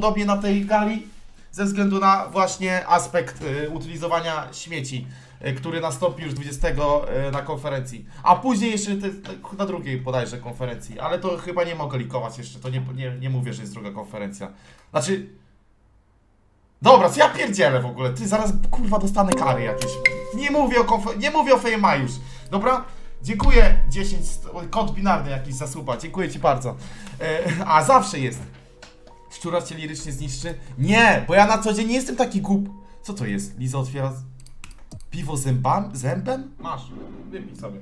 podobnie na tej gali ze względu na właśnie aspekt y, utylizowania śmieci, y, który nastąpi już 20 y, na konferencji. A później jeszcze na drugiej bodajże konferencji, ale to chyba nie mogę likować jeszcze, to nie, nie, nie mówię, że jest druga konferencja. Znaczy... Dobra, co ja pierdzielę w ogóle, ty zaraz kurwa dostanę kary jakieś. Nie mówię o konfer- nie mówię o FMA już. Dobra? Dziękuję 10, st- kod binarny jakiś zasuba, dziękuję ci bardzo. E, a zawsze jest. Szczura cię lirycznie zniszczy? Nie, bo ja na co dzień nie jestem taki głup. Co to jest? Liza otwiera piwo zębam, zębem? Masz, wypij sobie.